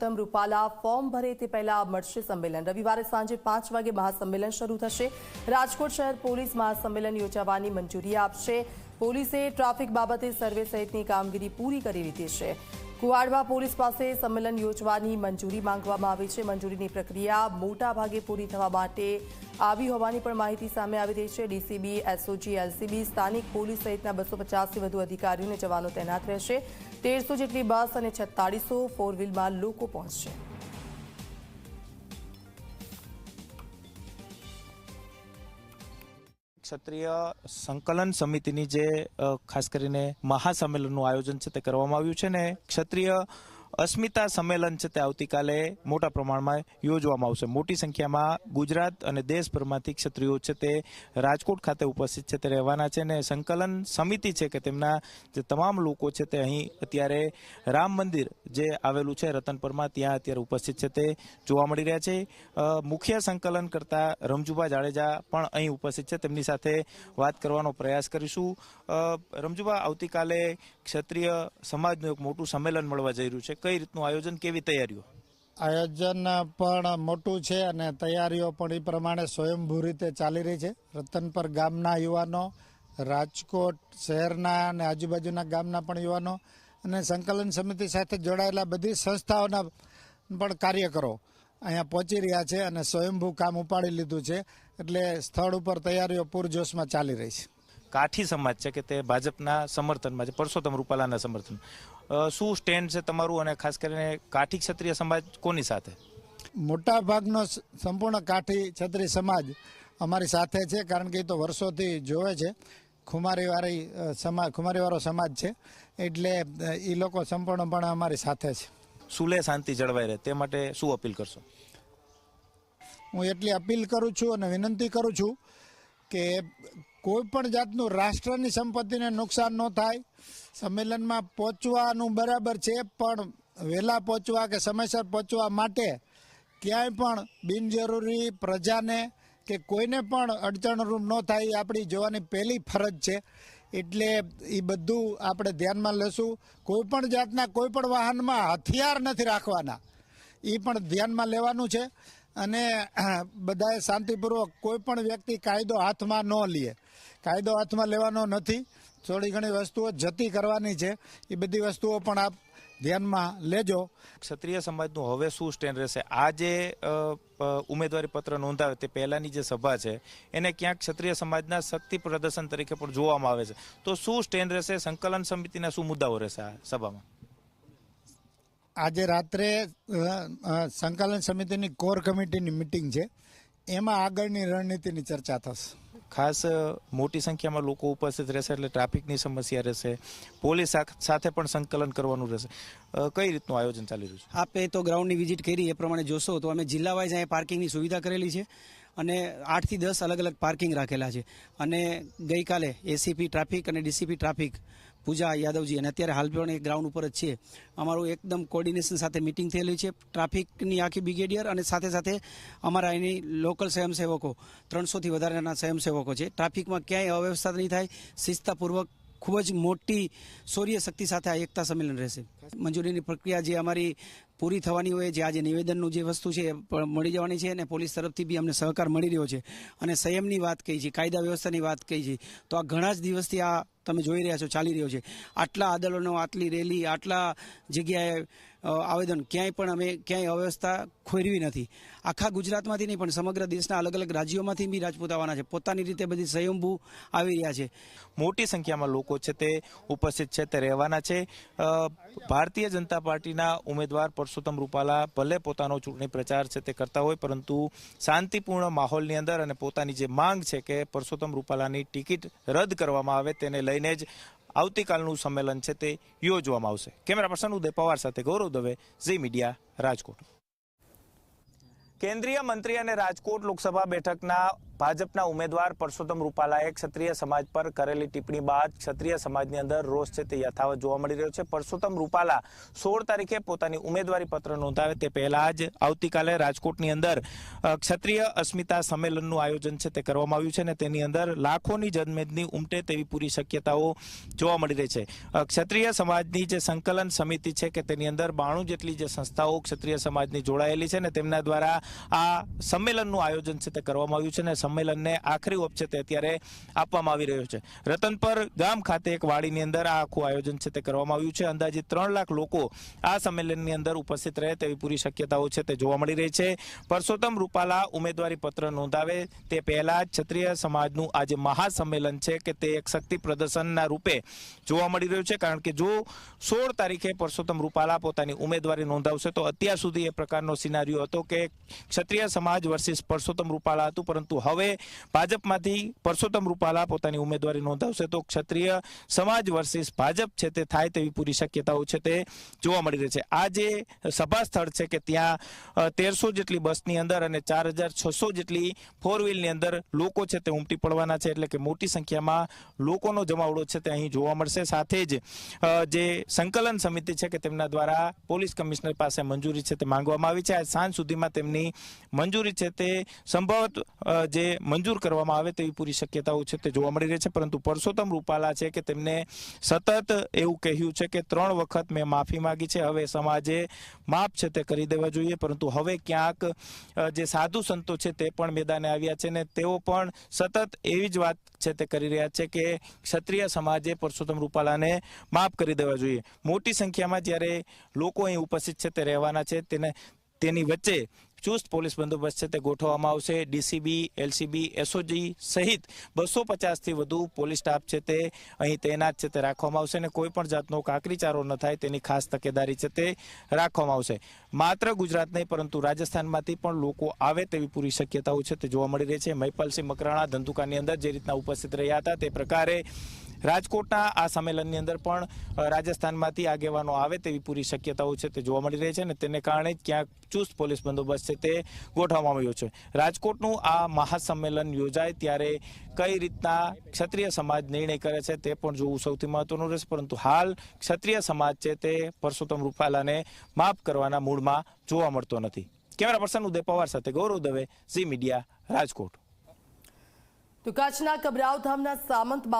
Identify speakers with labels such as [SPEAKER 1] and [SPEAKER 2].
[SPEAKER 1] Parshottam Rupala form ભરે તે પહેલા મળશે સંમેલન. રવિવારે સાંજે પાંચ વાગે મહાસંમેલન શરૂ થશે. રાજકોટ શહેર પોલીસ મહાસંમેલન યોજાવાની મંજૂરી આપશે. પોલીસે ટ્રાફિક બાબતે સર્વે સહિતની કામગીરી પૂરી કરી લીધી છે. કુવાડવા પોલીસ પાસે સંમેલન યોજવાની મંજૂરી માંગવામાં આવી છે. મંજૂરીની પ્રક્રિયા મોટા ભાગે પૂરી થવા માટે આવી હોવાની પણ માહિતી સામે આવી રહી છે. ડીસીબી, એસઓજી, એલસીબી, સ્થાનિક પોલીસ સહિતના બસો પચાસથી વધુ અધિકારીઓને જવાનો તૈનાત રહેશે. તેરસો જેટલી બસ અને છત્તાળીસો ફોર વ્હીલમાં લોકો પહોંચશે.
[SPEAKER 2] ક્ષત્રિય સંકલન સમિતિની જે ખાસ કરીને મહાસંમેલનનું આયોજન છે તે કરવામાં આવ્યું છે ને, ક્ષત્રિય અસ્મિતા સંમેલન છે તે આવતીકાલે મોટા પ્રમાણમાં યોજવામાં આવશે. મોટી સંખ્યામાં ગુજરાત અને દેશભરમાંથી ક્ષત્રિયો છે તે રાજકોટ ખાતે ઉપસ્થિત છે તે રહેવાના છે ને સંકલન સમિતિ છે કે તેમના જે તમામ લોકો છે તે અહીં અત્યારે રામ મંદિર જે આવેલું છે રતનપુરમાં ત્યાં અત્યારે ઉપસ્થિત છે તે જોવા મળી રહ્યા છે. મુખ્ય સંકલન કરતા રમજુભા જાડેજા પણ અહીં ઉપસ્થિત છે. તેમની સાથે વાત કરવાનો પ્રયાસ કરીશું. રમજુભા, આવતીકાલે ક્ષત્રિય સમાજનું એક મોટું સંમેલન મળવા જઈ રહ્યું છે. કઈ રીતનું આયોજન, કેવી તૈયારીઓ?
[SPEAKER 3] આયોજન પણ મોટું છે અને તૈયારીઓ પણ એ પ્રમાણે સ્વયંભૂ રીતે ચાલી રહી છે. રતનપર ગામના યુવાનો, રાજકોટ શહેરના અને આજુબાજુના ગામના પણ યુવાનો અને સંકલન સમિતિ સાથે જોડાયેલા બધી સંસ્થાઓના પણ કાર્યકરો અહીંયા પહોંચી રહ્યા છે અને સ્વયંભૂ કામ ઉપાડી લીધું છે. એટલે સ્થળ ઉપર તૈયારીઓ પૂરજોશમાં ચાલી રહી છે.
[SPEAKER 2] કાઠી સમાજ છે કે તે ભાજપના સમર્થનમાં છે પરસોત્તમ રૂપાલાના સમર્થન શું સ્ટેન્ડ છે તમારું અને ખાસ કરીને કાઠી ક્ષત્રિય સમાજ કોની સાથે?
[SPEAKER 3] મોટા ભાગનો સંપૂર્ણ કાઠી ક્ષત્રિય સમાજ અમારી સાથે છે કારણ કે એ તો વર્ષોથી જોવે છે. ખુમારીવાળી સમાજ ખુમારીવાળો સમાજ છે. એટલે એ લોકો સંપૂર્ણપણે અમારી સાથે છે.
[SPEAKER 2] સુલે શાંતિ જળવાઈ રહે? તે માટે શું અપીલ કરશો?
[SPEAKER 3] હું એટલી અપીલ કરું છું અને વિનંતી કરું છું કે કોઈ પણ જાતનું રાષ્ટ્રની સંપત્તિને નુકસાન ન થાય. સંમેલનમાં પહોંચવાનું બરાબર છે, પણ વહેલા પહોંચવા કે સમયસર પહોંચવા માટે ક્યાંય પણ બિનજરૂરી પ્રજાને કે કોઈને પણ અડચણરૂપ ન થાય એ આપણી જોવાની પહેલી ફરજ છે. એટલે એ બધું આપણે ધ્યાનમાં લેશું. કોઈ પણ જાતના કોઈ પણ વાહનમાં હથિયાર નથી રાખવાના. એ પણ ધ્યાનમાં લેવાનું છે. અને બધાએ શાંતિપૂર્વક કોઈ પણ વ્યક્તિ કાયદો હાથમાં ન લે. કાયદો હાથમાં લેવાનો નથી. થોડી ઘણી વસ્તુઓ જતી કરવાની છે. એ બધી વસ્તુઓ પણ આપ ધ્યાનમાં લેજો.
[SPEAKER 2] ક્ષત્રિય સમાજનું હવે શું સ્ટેન્ડ રહેશે? આ જે ઉમેદવારી પત્ર નોંધાવે તે પહેલાંની જે સભા છે, એને ક્યાંક ક્ષત્રિય સમાજના શક્તિ પ્રદર્શન તરીકે પણ જોવામાં આવે છે. તો શું સ્ટેન્ડ રહેશે? સંકલન સમિતિના શું મુદ્દાઓ રહેશે આ સભામાં?
[SPEAKER 3] આજે રાત્રે સંકલન સમિતિની કોર કમિટીની મિટિંગ છે. એમાં આગળની રણનીતિની ચર્ચા થશે.
[SPEAKER 2] ખાસ મોટી સંખ્યામાં લોકો ઉપસ્થિત રહેશે એટલે ટ્રાફિકની સમસ્યા રહેશે. પોલીસ સાથ- સાથે પણ સંકલન કરવાનું રહેશે. કઈ રીતનું આયોજન ચાલી રહ્યું છે?
[SPEAKER 4] આપે તો ગ્રાઉન્ડની વિઝિટ કરી એ પ્રમાણે જોશો તો અમે જિલ્લા વાઇઝ અહીંયા પાર્કિંગની સુવિધા કરેલી છે અને આઠથી દસ અલગ અલગ પાર્કિંગ રાખેલા છે. અને ગઈકાલે એસીપી ટ્રાફિક અને ડીસીપી ટ્રાફિક પૂજા યાદવજી. અને અત્યારે હાલ પણ એ ગ્રાઉન્ડ ઉપર જ છે. અમારું એકદમ કોર્ડિનેશન સાથે મિટિંગ થયેલી છે. ટ્રાફિકની આખી બ્રિગેડિયર અને સાથે સાથે અમારા એની લોકલ સ્વયંસેવકો. ત્રણસોથી વધારેના સ્વયંસેવકો છે. ટ્રાફિકમાં ક્યાંય અવ્યવસ્થા નહીં થાય. શિસ્તાપૂર્વક ખૂબ જ મોટી શૌર્ય શક્તિ સાથે આ એકતા સંમેલન રહેશે. મંજૂરીની પ્રક્રિયા જે અમારી પૂરી થવાની હોય, જે આજે નિવેદનનું જે વસ્તુ છે, એ મળી જવાની છે અને પોલીસ તરફથી બી અમને સહકાર મળી રહ્યો છે. અને સંયમની વાત કહી છે, કાયદા વ્યવસ્થાની વાત કહી છે. તો આ ઘણા જ દિવસથી આ તમે જોઈ રહ્યા છો ચાલી રહ્યો છે. આટલા આંદોલનો આટલી રેલી આટલા જગ્યાએ આવેદન. ક્યાંય પણ અમે ક્યાંય અવ્યવસ્થા ખોરવી નથી. આખા ગુજરાતમાંથી નહીં, પણ સમગ્ર દેશના અલગ અલગ રાજ્યોમાંથી બી રાજપૂત આવવાના છે. પોતાની રીતે બધી સ્વયંભૂ આવી રહ્યા છે.
[SPEAKER 2] મોટી સંખ્યામાં લોકો છે તે ઉપસ્થિત છે, તે રહેવાના છે. ભારતીય જનતા પાર્ટીના ઉમેદવાર પરસોત્તમ રૂપાલા ભલે પોતાનો ચૂંટણી પ્રચાર છે તે કરતા હોય, પરંતુ શાંતિપૂર્ણ માહોલની અંદર અને પોતાની જે માંગ છે કે પરસોત્તમ રૂપાલાની ટિકિટ રદ કરવામાં આવે, તેને લઈને જ આવતીકાલનું સંમેલન છે તે યોજવામાં આવશે. કેમેરા પર્સન ઉદય પવાર સાથે ગૌરવ દવે, ઝી મીડિયા, રાજકોટ. કેન્દ્રીય મંત્રી અને રાજકોટ લોકસભા બેઠકના ભાજપના ઉમેદવાર પરસોત્તમ રૂપાલાએ ક્ષત્રિય સમાજ પર કરેલી ટિપ્પણી બાદ ક્ષત્રિય સમાજની અંદર રોષ છે તે યથાવત જોવા મળી રહ્યો છે. પરસોત્તમ રૂપાલા સોળ તારીખે પોતાની ઉમેદવારી પત્ર નોંધાવે તે પહેલા જ આવતીકાલે રાજકોટની અંદર ક્ષત્રિય અસ્મિતા સંમેલનનું આયોજન છે તે કરવામાં આવ્યું છે અને તેની અંદર લાખોની જનમેદની ઉમટે તેવી પૂરી શક્યતાઓ જોવા મળી રહી છે. ક્ષત્રિય સમાજની જે સંકલન સમિતિ છે કે તેની અંદર બાણું જેટલી જે સંસ્થાઓ ક્ષત્રિય સમાજની જોડાયેલી છે ને તેમના દ્વારા આ સંમેલનનું આયોજન છે તે કરવામાં આવ્યું છે અને સંમેલનને આખરી ઓપ છે તે અત્યારે આપવામાં આવી રહ્યો છે. રતનપર ગામ ખાતે એક વાડીની અંદર આ આખું આયોજન છે તે કરવામાં આવ્યું છે. અંદાજે ત્રણ લાખ લોકો આ સંમેલનની અંદર ઉપસ્થિત રહે તેવી પૂરી શક્યતાઓ છે તે જોવા મળી રહી છે. પરસોત્તમ રૂપાલા ઉમેદવારી પત્ર નોંધાવે તે પહેલા જ ક્ષત્રિય સમાજનું આ જે મહાસંમેલન છે કે તે એક શક્તિ પ્રદર્શનના રૂપે જોવા મળી રહ્યું છે. કારણ કે જો સોળ તારીખે પરસોત્તમ રૂપાલા પોતાની ઉમેદવારી નોંધાવશે તો અત્યાર સુધી એ પ્રકારનો સિનારીઓ હતો કે ક્ષત્રિય સમાજ વર્સિસ પરસોત્તમ રૂપાલા હતું. પરંતુ હવે ભાજપમાંથી પરસોત્તમ રૂપાલા પોતાની ઉમેદવારી નોંધાવશે તો ક્ષત્રિય સમાજ વર્સિસ ભાજપ છે તે થાય તેવી પૂરી શક્યતાઓ છે તે જોવા મળી રહી છે. આ જે સભા સ્થળ છે કે ત્યાં તેરસો જેટલી બસની અંદર અને ચાર હજાર છસો જેટલી ફોર વ્હીલની અંદર લોકો છે તે ઉમટી પડવાના છે એટલે કે મોટી સંખ્યામાં લોકોનો જમાવડો છે તે અહીં જોવા મળશે. સાથે જ જે સંકલન સમિતિ છે કે તેમના દ્વારા પોલીસ કમિશનર પાસે મંજૂરી છે તે માંગવામાં આવી છે. આજ સાંજ સુધીમાં તેમની મંજૂરી છે તે સંભવત અ, મંજૂર કરવામાં આવે તેવી પૂરી શક્યતાઓ છે તે જોવા મળી રહી છે. પરંતુ પરસોત્તમ રૂપાલા છે કે તેમને સતત એવું કહ્યું છે કે ત્રણ વખત મેં માફી માંગી છે, હવે સમાજે માફ છે તે કરી દેવા જોઈએ. પરંતુ હવે ક્યાંક જે સાધુ સંતો છે તે પણ મેદાને આવ્યા છે ને તેઓ પણ સતત એવી જ વાત છે તે કરી રહ્યા છે કે ક્ષત્રિય સમાજે પરસોત્તમ રૂપાલાને માફ કરી દેવા જોઈએ. મોટી સંખ્યામાં જ્યારે લોકો અહીં ઉપસ્થિત છે તે રહેવાના છે, તેને તેની વચ્ચે ચુસ્ત પોલીસ બંદોબસ્ત છે તે ગોઠવવામાં આવશે. ડીસીબી, એલસીબી, એસઓજી સહિત બસો પચાસથી વધુ પોલીસ સ્ટાફ છે તે અહીં તૈનાત છે તે રાખવામાં આવશે અને કોઈ પણ જાતનો કાકરીચારો ન થાય તેની ખાસ તકેદારી છે તે રાખવામાં આવશે. માત્ર ગુજરાત નહીં, પરંતુ રાજસ્થાનમાંથી પણ લોકો આવે તેવી પૂરી શક્યતાઓ છે તે જોવા મળી રહી છે. મહિપાલસિંહ મકરાણા ધંધુકાની અંદર જે રીતના ઉપસ્થિત રહ્યા હતા તે પ્રકારે રાજકોટના આ સંમેલનની અંદર પણ રાજસ્થાનમાંથી આગેવાનો આવે તેવી પૂરી શક્યતાઓ છે તે જોવા મળી રહી છે અને તેને કારણે ક્યાંક ચુસ્ત પોલીસ બંદોબસ્ત છે તે ગોઠવવામાં આવ્યો છે. રાજકોટનું આ મહાસંમેલન યોજાય ત્યારે કઈ રીતના ક્ષત્રિય સમાજ નિર્ણય કરે છે તે પણ જોવું સૌથી મહત્વનું રહેશે, પરંતુ હાલ ક્ષત્રિય સમાજ છે તે પરસોત્તમ રૂપાલાને માફ કરવાના મૂળમાં જોવા મળતો નથી. કેમેરા પર્સન ઉદય પવાર સાથે ગૌરવ દવે, ઝી મીડિયા, રાજકોટ.
[SPEAKER 1] તો કચ્છના કબરાવ સામંત બાપુ